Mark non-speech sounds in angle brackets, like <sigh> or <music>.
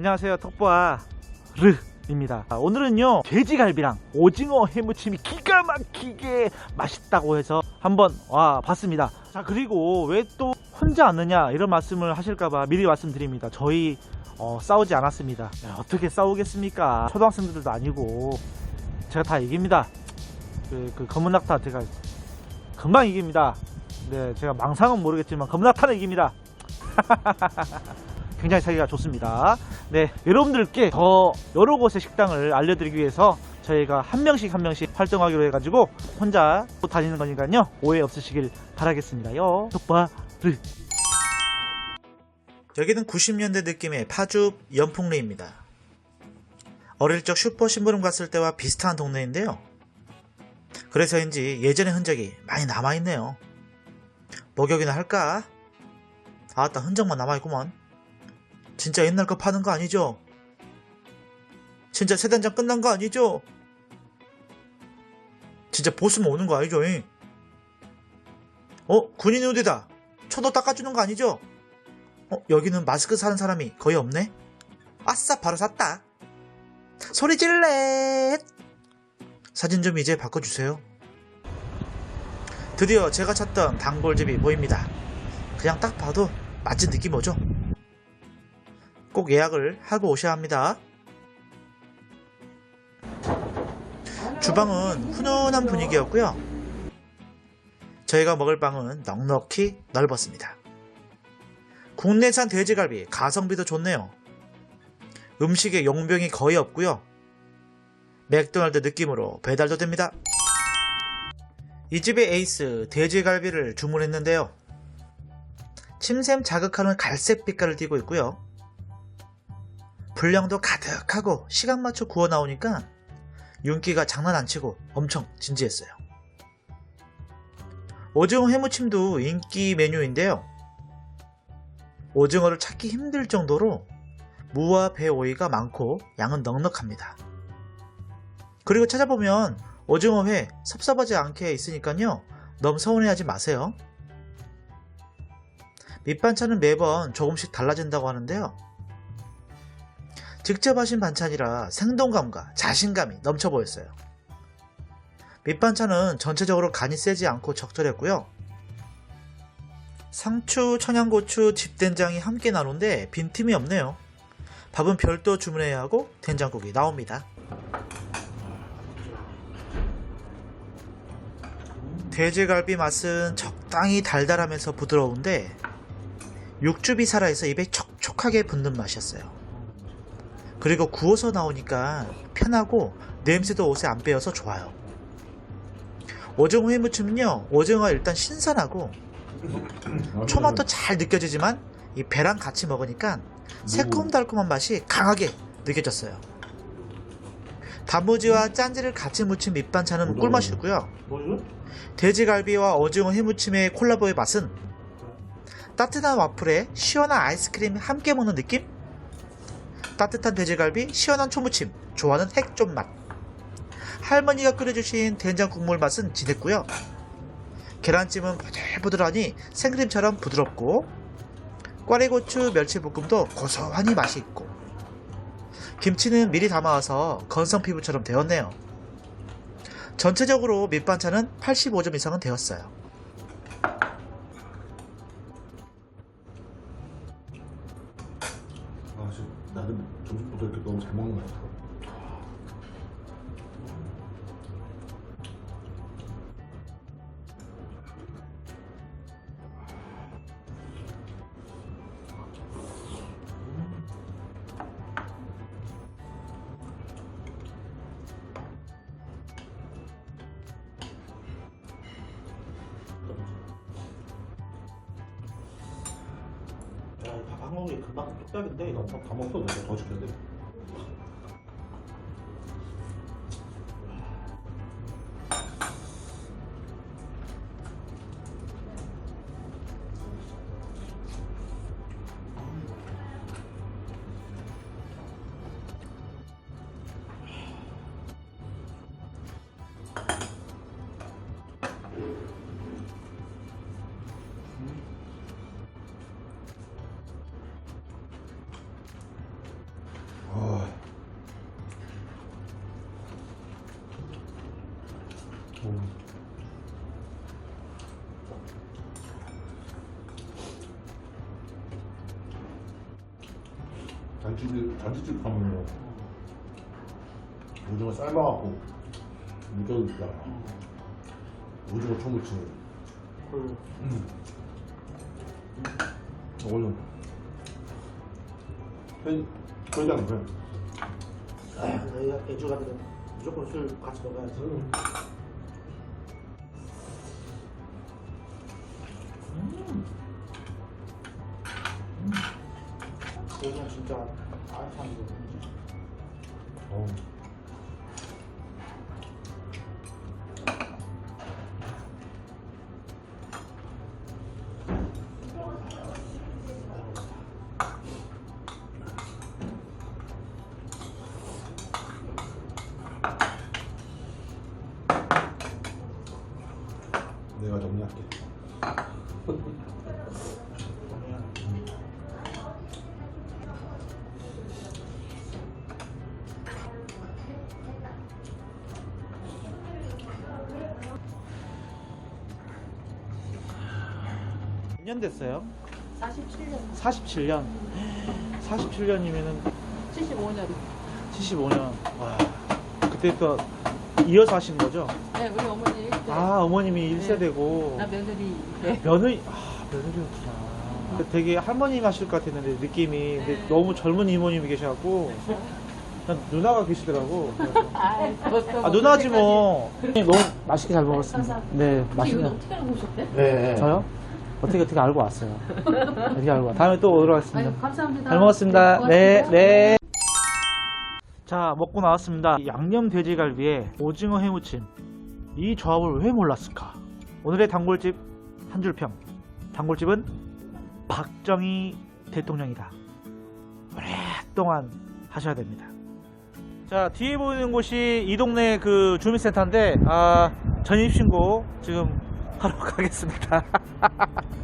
안녕하세요 톡보아 르 입니다. 아, 오늘은요 돼지갈비랑 오징어 해무침이 기가 막히게 맛있다고 해서 한번 와 봤습니다. 자 그리고 왜 또 혼자 왔느냐 이런 말씀을 하실까봐 미리 말씀드립니다. 저희 어, 싸우지 않았습니다. 야, 어떻게 싸우겠습니까? 초등학생들도 아니고 제가 다 이깁니다. 그, 그 검은 낙타 제가 금방 이깁니다. 네 제가 망상은 모르겠지만 검은 낙타는 이깁니다. <laughs> 굉장히 사기가 좋습니다. 네, 여러분들께 더 여러 곳의 식당을 알려드리기 위해서 저희가 한 명씩 한 명씩 활동하기로 해가지고 혼자 다니는 거니까요. 오해 없으시길 바라겠습니다요. 똑바르. 여기는 90년대 느낌의 파주 연풍리입니다. 어릴 적 슈퍼 심부름 갔을 때와 비슷한 동네인데요. 그래서인지 예전의 흔적이 많이 남아있네요. 목욕이나 할까? 아따 흔적만 남아있구먼. 진짜 옛날 거 파는 거 아니죠? 진짜 세단장 끝난 거 아니죠? 진짜 보스면 오는 거 아니죠? 잉? 어? 군인 우대다. 초도 닦아주는 거 아니죠? 어, 여기는 마스크 사는 사람이 거의 없네? 아싸, 바로 샀다. 소리 질래! 사진 좀 이제 바꿔주세요. 드디어 제가 찾던 단골집이 보입니다. 그냥 딱 봐도 맛집 느낌 오죠? 꼭 예약을 하고 오셔야 합니다. 주방은 훈훈한 분위기였고요. 저희가 먹을 방은 넉넉히 넓었습니다. 국내산 돼지갈비 가성비도 좋네요. 음식에 용병이 거의 없고요. 맥도날드 느낌으로 배달도 됩니다. 이 집의 에이스 돼지갈비를 주문했는데요. 침샘 자극하는 갈색 빛깔을 띠고 있고요. 분량도 가득하고 시간 맞춰 구워 나오니까 윤기가 장난 안 치고 엄청 진지했어요. 오징어 해무침도 인기 메뉴인데요. 오징어를 찾기 힘들 정도로 무와 배 오이가 많고 양은 넉넉합니다. 그리고 찾아보면 오징어회 섭섭하지 않게 있으니까요. 너무 서운해하지 마세요. 밑반찬은 매번 조금씩 달라진다고 하는데요. 직접 하신 반찬이라 생동감과 자신감이 넘쳐 보였어요. 밑반찬은 전체적으로 간이 세지 않고 적절했고요. 상추, 청양고추, 집된장이 함께 나오는데 빈틈이 없네요. 밥은 별도 주문해야 하고 된장국이 나옵니다. 돼지갈비 맛은 적당히 달달하면서 부드러운데 육즙이 살아있어 입에 촉촉하게 붙는 맛이었어요. 그리고 구워서 나오니까 편하고 냄새도 옷에 안 빼여서 좋아요. 오징어 회무침은요, 오징어가 일단 신선하고 초맛도 잘 느껴지지만 이 배랑 같이 먹으니까 새콤달콤한 맛이 강하게 느껴졌어요. 단무지와 짠지를 같이 무친 밑반찬은 꿀맛이고요. 돼지갈비와 오징어 해무침의 콜라보의 맛은 따뜻한 와플에 시원한 아이스크림 함께 먹는 느낌? 따뜻한 돼지갈비, 시원한 초무침, 좋아하는 핵존 맛. 할머니가 끓여주신 된장 국물 맛은 진했고요. 계란찜은 부들부들하니 생크림처럼 부드럽고 꽈리고추 멸치볶음도 고소하니 맛이 있고 김치는 미리 담아와서 건성 피부처럼 되었네요. 전체적으로 밑반찬은 85점 이상은 되었어요. 아, 지금 나는 점심부터 이렇게 너무 잘 먹는 것 같아. 한 공기 금방 뚝딱인데 이거. 다 먹어도 돼. 더 시켰는 데. 잔치집 잔치집 가면요 오징어 삶아갖고 묻혀주잖아 오징어 초무침을 음. 이거는 편 편장 편 너희가 애주 가면 무조건 술 같이 먹어야지. 요즘 진짜 알찬 거. 어. 내가 정리할게. <laughs> 년 됐어요? 47년, 47년. 47년이면은 75년. 75년. 와. 그때부터 이어서 하신 거죠? 네, 우리 어머니 일대. 아, 어머님이 1세대고. 나 며느리. 네. 며느리, 아, 며느리였구나. 되게 할머님 하실 것 같았는데, 느낌이. 근데 네. 너무 젊은 이모님이 계셔갖고. 난 누나가 계시더라고. 그래서. 아, 아, 누나지 뭐. 너무 맛있게 잘 먹었습니다. 네, 이거 맛있네. 어떻게 알고 오셨대? 네. 저요? 어떻게 어떻게 알고 왔어요? 어떻게 알고 왔 다음에 또 오도록 하겠습니다. 아유, 감사합니다. 잘 먹었습니다. 네, 고맙습니다. 네. 자, 먹고 나왔습니다. 양념 돼지갈비에 오징어 해무침. 이 조합을 왜 몰랐을까? 오늘의 단골집 한 줄 평. 단골집은 박정희 대통령이다. 오랫동안 하셔야 됩니다. 자, 뒤에 보이는 곳이 이 동네 그 주민센터인데, 아, 전입신고 지금 하러 <laughs> 가겠습니다. ha ha ha